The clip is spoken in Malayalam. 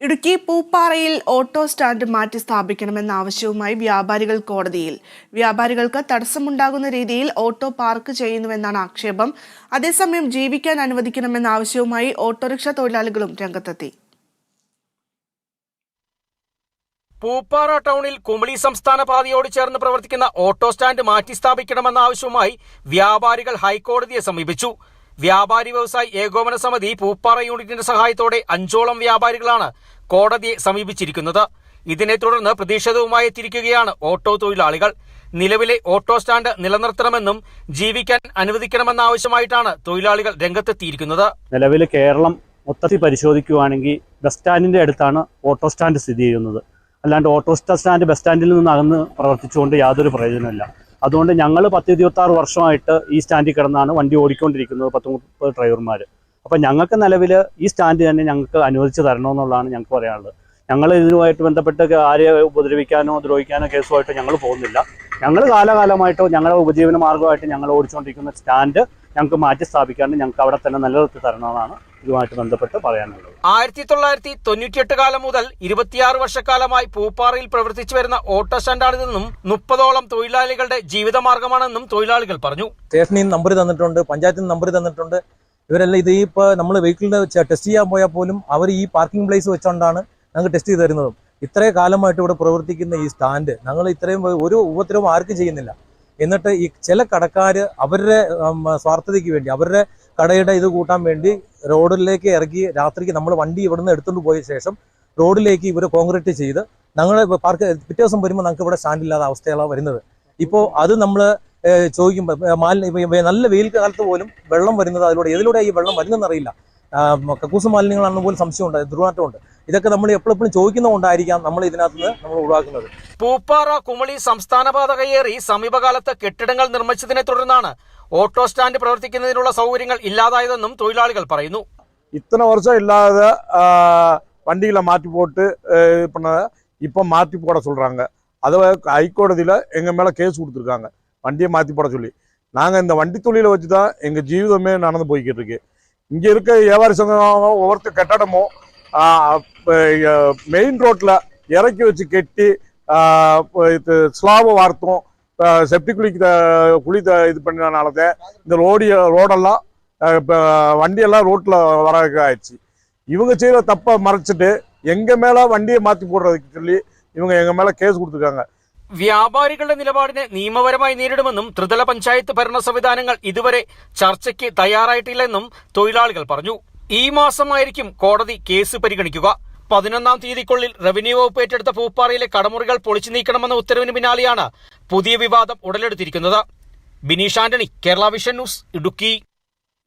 ഇടുക്കി പൂപ്പാറയിൽ ഓട്ടോ സ്റ്റാൻഡ് മാറ്റി സ്ഥാപിക്കണമെന്ന ആവശ്യവുമായി വ്യാപാരികൾ കോടതിയിൽ. വ്യാപാരികൾക്ക് തടസ്സമുണ്ടാകുന്ന രീതിയിൽ ഓട്ടോ പാർക്ക് ചെയ്യുന്നുവെന്നാണ് ആക്ഷേപം. അതേസമയം ജീവിക്കാൻ അനുവദിക്കണമെന്ന ആവശ്യവുമായി ഓട്ടോറിക്ഷ തൊഴിലാളികളും രംഗത്തെത്തി. പൂപ്പാറ ടൗണിൽ കുമളി സംസ്ഥാന പാതയോട് ചേർന്ന് പ്രവർത്തിക്കുന്ന ഓട്ടോ സ്റ്റാൻഡ് മാറ്റി സ്ഥാപിക്കണമെന്ന ആവശ്യവുമായി വ്യാപാരികൾ ഹൈക്കോടതിയെ സമീപിച്ചു. വ്യാപാരി വ്യവസായി ഏകോപന സമിതി പൂപ്പാറ യൂണിറ്റിന്റെ സഹായത്തോടെ അഞ്ചോളം വ്യാപാരികളാണ് കോടതിയെ സമീപിച്ചിരിക്കുന്നത്. ഇതിനെ തുടർന്ന് പ്രതിഷേധവുമായി എത്തിയിരിക്കുകയാണ് ഓട്ടോ തൊഴിലാളികൾ. നിലവിലെ ഓട്ടോ സ്റ്റാൻഡ് നിലനിർത്തണമെന്നും ജീവിക്കാൻ അനുവദിക്കണമെന്ന ആവശ്യമായിട്ടാണ് തൊഴിലാളികൾ രംഗത്തെത്തിയിരിക്കുന്നത്. നിലവിൽ കേരളം മൊത്തത്തിൽ പരിശോധിക്കുകയാണെങ്കിൽ ബസ് സ്റ്റാൻഡിന്റെ അടുത്താണ് ഓട്ടോ സ്റ്റാൻഡ് സ്ഥിതി ചെയ്യുന്നത്. അല്ലാണ്ട് ഓട്ടോ സ്റ്റാൻഡ് ബസ് സ്റ്റാൻഡിൽ നിന്ന് അകന്ന് പ്രവർത്തിച്ചുകൊണ്ട് യാതൊരു പ്രയോജനമില്ല അതുകൊണ്ട് ഞങ്ങൾ പത്ത് ഇരുപത്തി ആറ് വർഷമായിട്ട് ഈ സ്റ്റാൻഡിൽ കിടന്നാണ് വണ്ടി ഓടിക്കൊണ്ടിരിക്കുന്നത് പത്ത് മുപ്പത് ഡ്രൈവർമാർ അപ്പം ഞങ്ങൾക്ക് നിലവിൽ ഈ സ്റ്റാൻഡ് തന്നെ ഞങ്ങൾക്ക് അനുവദിച്ച് തരണമെന്നുള്ളതാണ് ഞങ്ങൾക്ക് പറയാനുള്ളത്. ഞങ്ങൾ ഇതുമായിട്ട് ബന്ധപ്പെട്ട് ആരെ ഉപദ്രവിക്കാനോ ദ്രോഹിക്കാനോ കേസുമായിട്ട് ഞങ്ങൾ പോകുന്നില്ല. ഞങ്ങൾ കാലകാലമായിട്ടോ ഞങ്ങളുടെ ഉപജീവന മാർഗമായിട്ട് ഞങ്ങൾ ഓടിച്ചുകൊണ്ടിരിക്കുന്ന സ്റ്റാൻഡ് ഞങ്ങൾക്ക് മാറ്റി സ്ഥാപിക്കാണ്ട് ഞങ്ങൾക്ക് അവിടെ തന്നെ നിലനിർത്തി തരണമെന്നാണ് ഇതുമായിട്ട് ബന്ധപ്പെട്ട് പറയാനുള്ളത്. ആയിരത്തി തൊള്ളായിരത്തി തൊണ്ണൂറ്റിയെട്ട് കാലം മുതൽ ഇരുപത്തിയാറ് വർഷക്കാലമായി പൂപ്പാറയിൽ പ്രവർത്തിച്ചു വരുന്ന ഓട്ടോ സ്റ്റാൻഡാണിതെന്നും മുപ്പതോളം തൊഴിലാളികളുടെ ജീവിതമാർഗമാണെന്നും തൊഴിലാളികൾ പറഞ്ഞു. സ്റ്റേഷനിൽ നിന്ന് നമ്പർ തന്നിട്ടുണ്ട് പഞ്ചായത്തിൽ നിന്ന് നമ്പർ തന്നിട്ടുണ്ട്. ഇവരെല്ലാം ഇത് ഈ ഇപ്പോൾ നമ്മൾ വെഹിക്കിളിന് ടെസ്റ്റ് ചെയ്യാൻ പോയാൽ പോലും അവർ ഈ പാർക്കിംഗ് പ്ലേസ് വെച്ചുകൊണ്ടാണ് ഞങ്ങൾക്ക് ടെസ്റ്റ് ചെയ്ത് തരുന്നതും. ഇത്രയും കാലമായിട്ട് ഇവിടെ പ്രവർത്തിക്കുന്ന ഈ സ്റ്റാൻഡ് ഞങ്ങൾ ഇത്രയും ഒരു ഉപദ്രവം ആർക്കും ചെയ്യുന്നില്ല. എന്നിട്ട് ഈ ചില കടക്കാർ അവരുടെ സ്വാർത്ഥതയ്ക്ക് വേണ്ടി അവരുടെ കടയുടെ ഇത് കൂട്ടാൻ വേണ്ടി റോഡിലേക്ക് ഇറക്കി രാത്രിക്ക് നമ്മൾ വണ്ടി ഇവിടുന്ന് എടുത്തുകൊണ്ട് പോയ ശേഷം റോഡിലേക്ക് ഇവർ കോൺക്രീറ്റ് ചെയ്ത് ഞങ്ങൾ പാർക്ക് പിറ്റേ ദിവസം വരുമ്പോൾ നമുക്ക് ഇവിടെ സ്റ്റാൻഡ് ഇല്ലാത്ത അവസ്ഥയാണ് വരുന്നത്. ഇപ്പോൾ അത് നമ്മൾ ചോദിക്കുമ്പോൾ മാലിന്യ നല്ല വെയിൽ കാലത്ത് പോലും വെള്ളം വരുന്നത് അതിലൂടെ ഏതിലൂടെ ഈ വെള്ളം വരുന്നതെന്നറിയില്ല കക്കൂസ് മാലിന്യങ്ങളാണെന്ന് പോലും സംശയമുണ്ട് ദുർമാറ്റമുണ്ട്. ഇതൊക്കെ നമ്മൾ എപ്പോഴെപ്പോഴും ചോദിക്കുന്നതുകൊണ്ടായിരിക്കാം നമ്മൾ ഇതിനകത്ത് നിന്ന് നമ്മൾ ഒഴിവാക്കുന്നത് പൂപ്പാറ കുമളി സംസ്ഥാന പാത കയ്യേറി സമീപകാലത്ത് കെട്ടിടങ്ങൾ നിർമ്മിച്ചതിനെ തുടർന്നാണ് ഓട്ടോ സ്റ്റാൻഡ് പ്രവർത്തിക്കുന്നതിനുള്ള സൗകര്യങ്ങൾ ഇല്ലാതായതെന്നും തൊഴിലാളികൾ പറയുന്നു இத்தனை வருஷம் இல்லாத ஆ, வண்டிகளை மாற்றி போட்டு இது பண்ண இப்போ மாற்றி போட சொல்கிறாங்க அதை ஹைகோடதியில் எங்கள் மேலே கேஸ் கொடுத்துருக்காங்க வண்டியை மாற்றி போட சொல்லி நாங்கள் இந்த வண்டி தொழிலை வச்சு தான் எங்கள் ஜீவிதமே நடந்து போய்கிட்டு இருக்கு இங்கே இருக்க வியாபாரி சங்கம் ஒவ்வொருத்தர் கட்டடமும் மெயின் ரோட்டில் இறக்கி வச்சு கெட்டி ஆ, இது ஸ்லாபை வார்த்தோம் செப்டி குழிக்கு த- குழி த- இது பண்ணனால தான் இந்த ரோடி ரோடெல்லாம் இப்போ வண்டியெல்லாம் ரோட்டில் வர ஆயிடுச்சு இவங்க செய்கிற தப்பை மறைச்சிட்டு எங்கள் மேலே வண்டியை மாற்றி போடுறதுக்கு சொல்லி இவங்க எங்கள் மேலே கேஸ் கொடுத்துருக்காங்க വ്യാപാരികളുടെ നിലപാടിനെ നിയമപരമായി നേരിടുമെന്നും ത്രിതല പഞ്ചായത്ത് ഭരണ സംവിധാനങ്ങൾ ഇതുവരെ ചർച്ചയ്ക്ക് തയ്യാറായിട്ടില്ലെന്നും തൊഴിലാളികൾ പറഞ്ഞു ഈ മാസമായിരിക്കും കോടതി കേസ് പരിഗണിക്കുക. പതിനൊന്നാം തീയതിക്കുള്ളിൽ റവന്യൂ വകുപ്പ് ഏറ്റെടുത്ത പൂപ്പാറയിലെ കടമുറികൾ പൊളിച്ചു നീക്കണമെന്ന ഉത്തരവിന് പിന്നാലെയാണ് പുതിയ വിവാദം ഉടലെടുത്തിരിക്കുന്നത്. Bineesh Antony Kerala vision news Idukki.